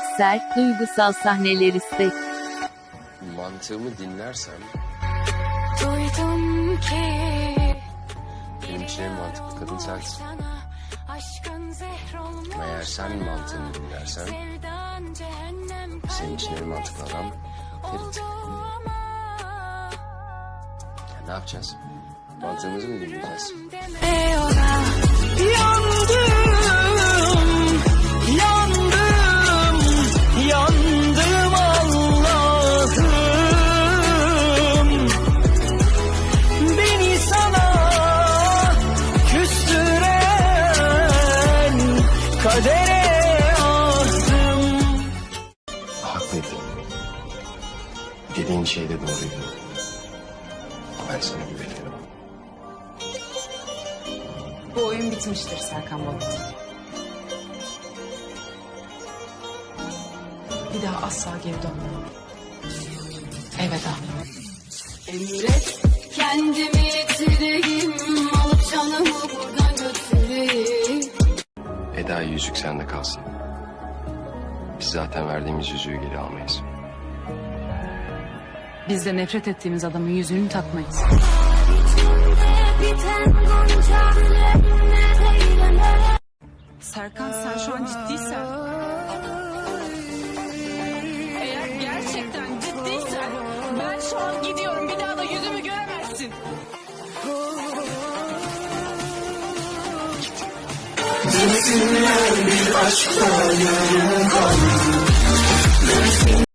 Sert, duygusal sahneler istek. Mantığımı dinlersem Duydum ki benim için en mantıklı kadın sensin. sana aşkın zehr olmuş Eğer sen mantığımı dinlersen Sevdan cehennem senin için en mantıklı adam Ferit. ama Ya ne yapacağız? Mantığımızı mı dinleyeceğiz? Kadere ahdım Haklıydı. Dediğin şey de doğruydu. Ben sana güveniyorum. Bu oyun bitmiştir Serkan Balat. Bir daha asla geri dönmem. Elveda. Emret kendimi Eda yüzük sende kalsın. Biz zaten verdiğimiz yüzüğü geri almayız. Biz de nefret ettiğimiz adamın yüzüğünü takmayız. Serkan sen şu an ciddiysen... Eğer gerçekten ciddiysen ben şu an gidiyorum. Bir daha da yüzümü göremezsin. Desinler bir aşkta yarım